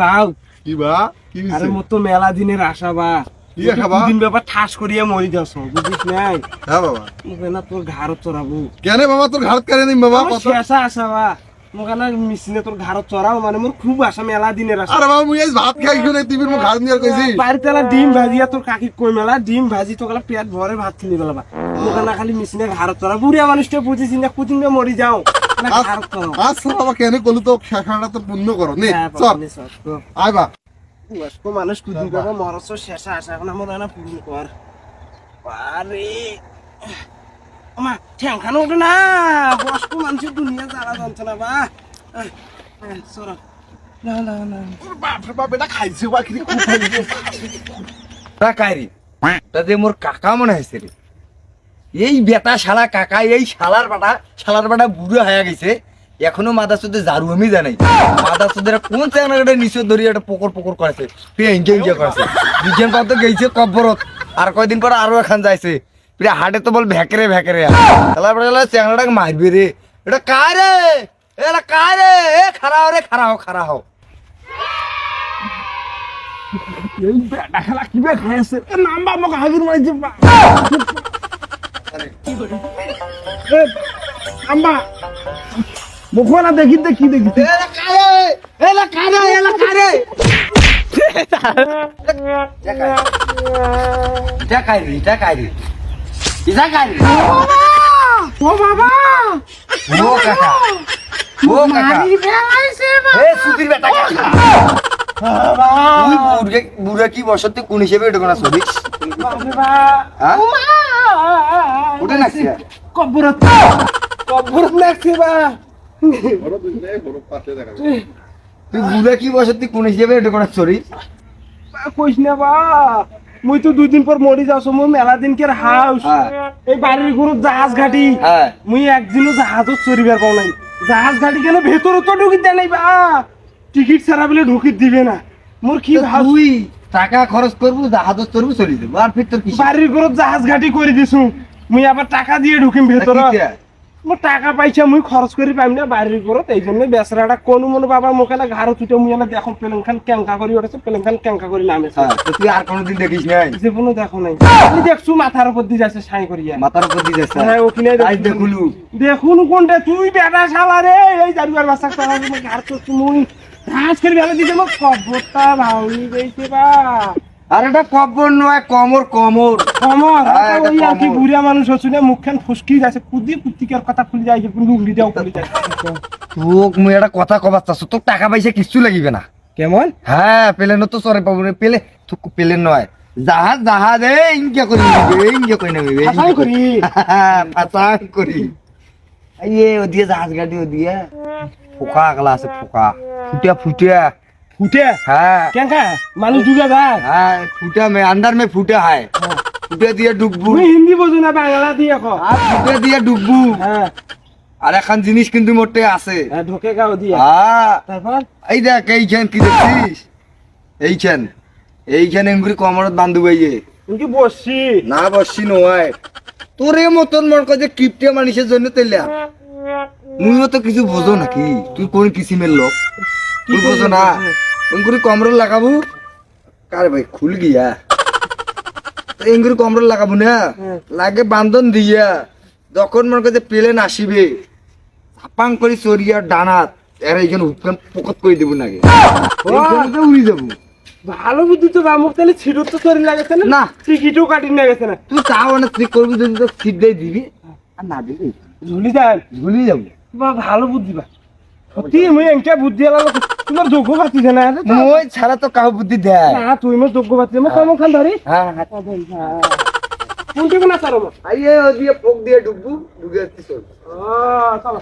বাউ। কি বা? কি আরে মোর তো মেলা দিনের আশা বা। কি আশা বা? দিন ব্যাপার ঠাস করিয়া মরি যাস বুঝিস নাই? হ্যাঁ বাবা। মুখে তোর ঘাড় চড়াবো। কেন বাবা? তোর ঘাড়ত কারে নিম বাবা শেষা আশা বা। মুখে মিশিনে তোর ঘাড় চড়াও মানে মোর খুব আশা মেলা দিনের আশা। আরে বাবা মুই ভাত খাই শুনে তুমি মোক ঘাড় নিয়ে কইছি। বাড়িতে ডিম ভাজিয়া তোর কাকি কই মেলা? ডিম ভাজি তো পেট ভরে ভাত খেলি না খালি মিশিনে ঘাড় চড়া বুড়িয়া মানুষটা বুঝিস না কুদিন মরি যাও। না ঘাড় চড়াও বাবা কেন কলু তো শেষাটা তো পূর্ণ করো নে চল। বাবা, নে, চল, চল। আয় বা বয়স্ক মানুষ কুদিন করব মরস শেষা আসা এখন আমার না পূরণ কর। আরে মা ঠ্যাংখানো ওঠে না বয়স্ক মানুষের দুনিয়া জ্বালা যন্ত্রণা বা। আহ, আহ, না না না তোর বাপ এটা খাইছে বা কি? তা কাইরি তা যে মোর কাকা মনে হয়েছে রে। এই বেটা শালা কাকা, এই শালার বাটা শালার বাটা বুড়ো হয়ে গেছে। এখনও মাদা সুদে জারু আমি জানাই মাদা সুদের কোন চ্যানেলটা নিচে ধরিয়ে একটা পকর পকর করেছে? প্রিয়া ইঞ্জে করেছে। দুজন পর তো গেছে কব্বরত। আর কয়দিন পর আরও এখান যাইছে। হাটে তো বল ভেকরে ভেকরে শালার বাটা চ্যানেলটাকে মারবে রে। এটা কারে এটা কারে এ খারা রে খারা হও খারা হও এই বেটা খেলা কি বে খাইছে এ নাম্বা আমাকে হাজির মাইছে। বা এ আম্বা মুখো না দেখি দেখি। দেখি এলা কারে? এলা কারে এলা কারে? এটা কাইরি এটা কাইরি ও বাবা! ও কাকা। ও কাকা। এ সুতির বেটা কাকা। তুই বুড়ে বুড়া কি বসতে কোন হিসেবে এটা কোনা সরি বাবা! হ্যাঁ ওটা নাকি কবরত কবরত লাগছে বা তুই বুড়া কি বসতে কোন হিসেবে এটা কোনা সরি কইস না বা মুই তো দুই দিন পর মরি মুই মেলা দিন কের হাউস। হ্যাঁ। এই বাড়ির গরু জাহাজ ঘাটি। হ্যাঁ। মুই একদিনও জাহাজত চড়িবার পাও নাই। জাহাজ ঘাটি কেন ভেতরে তো ঢুকি দেয় নাই বা টিকিট ছাড়া বলে ঢুকি দিবে না। মোর কি তো ভাব তুই টাকা খরচ করব জাহাজ করব চলে যাব আর কি বাড়ির গরু জাহাজ ঘাটি করে দিছু। মুই আবার টাকা দিয়ে ঢুকিম ভেতরে। মোর টাকা পাইছে মুই খরচ করি পাইম না বাড়ির গরত এই জন্য বেসরাটা কোন মনে বাবা মুখে না ঘাড় তুটে মুই না দেখো পেলেন খান ক্যাঙ্কা করি ওঠেছে পেলেন খান ক্যাঙ্কা করি নামেছে হ্যাঁ তুই আর কোনোদিন দেখিস নাই? জীবনও দেখো নাই। আমি দেখছু মাথার উপর দিয়ে যাচ্ছে সাই করিয়া। মাথার উপর দিয়ে যাচ্ছে? হ্যাঁ ওখানে আজ দেখুলু। দেখুন কোনটা তুই বেটা শালা রে এই জারুয়ার বাসা চালা তুমি ঘাড় তো তুমি ঘাস করে বেলা দিতে মোক কবরটা ভাউনি গেছে বা। আর এটা কব্বর নয় কমর কমর। কমর হ্যাঁ, ওই আর কি। বুড়া মানুষ হচ্ছে না মুখখান ফুসকি যাচ্ছে। কুদি কুত্তিকার কথা খুলে যায় কিন্তু উগলি দেও খুলে যায়। তোক মুই একটা কথা কবার চাচ্ছ তোর টাকা পয়সা কিচ্ছু লাগিবে না। কেমন? হ্যাঁ পেলেন তো সরে পাবো পেলে তো পেলেন নয়। জাহাজ জাহাজ এ ইনকে করি ইনকে করি নেবে আশাই করি। ফাঁসাই করি। ওদিকে জাহাজ গাড়ি ওদিকে। ফোকা আগলা আছে ফোকা। ফুটিয়া ফুটিয়া ফুটে হ্যাঁ কেন মানুষ ডুবে যায় হ্যাঁ ফুটা মে अंदर में फूटा है ফুটে দিয়ে ডুববু তুমি হিন্দি বোঝো না বাংলা দিয়ে কো আর ফুটে দিয়ে ডুববু হ্যাঁ আর এখন জিনিস কিন্তু মোটে আছে হ্যাঁ, ঢোকে গাও দিয়ে হ্যাঁ তারপর এই দেখ এইখান কি দেখছিস এইখান এইখানে এমগুলি কমরত বান্ধু বাইয়ে তুমি বসছি না বসছি নয় তোর এ মতন মন কাজে কিপটে মানুষের জন্য তেলিয়া মুইও তো কিছু বোঝো নাকি তুই কোন কিসিমের লোক তুই বোঝো না এমগুলি কমরত লাগাবো? কার ভাই খুল গিয়া। লাগাবো না? হ্যাঁ। লাগে বান্ধন দিয়া। যখন মনে কাজে প্লেন আসিবে হাপাং করে চরিয়া ডানাত। এর এইখানে হুপকান পকত করে দেবো নাকি? এইখানে তো উড়ি যাব। ভালো বুদ্ধি তো বামুক তাহলে ছিটও তো তরি লাগেছে না? না। টিকিটও কাটি লাগেছে না? তুই তাও অনেক ঠিক করবি যদি তো সিট দিয়ে দিবি। আর না দিবি। ঝুলি দেন ঝুলি যাব। বা ভালো বুদ্ধি বা সত্যি মুই এনকা বুদ্ধি এলাম তোমার যোগ্য পাতি না? মই ছাড়া তো কাউ বুদ্ধি দেয়। না তুই মোর যোগ্য পাতি মো কম খান ধরি হ্যাঁ হ্যাঁ কোনটি কোনা তার আইয়ে ওদিকে পোক দিয়ে ডুববু ডুবে আসছি চল। ও চলো।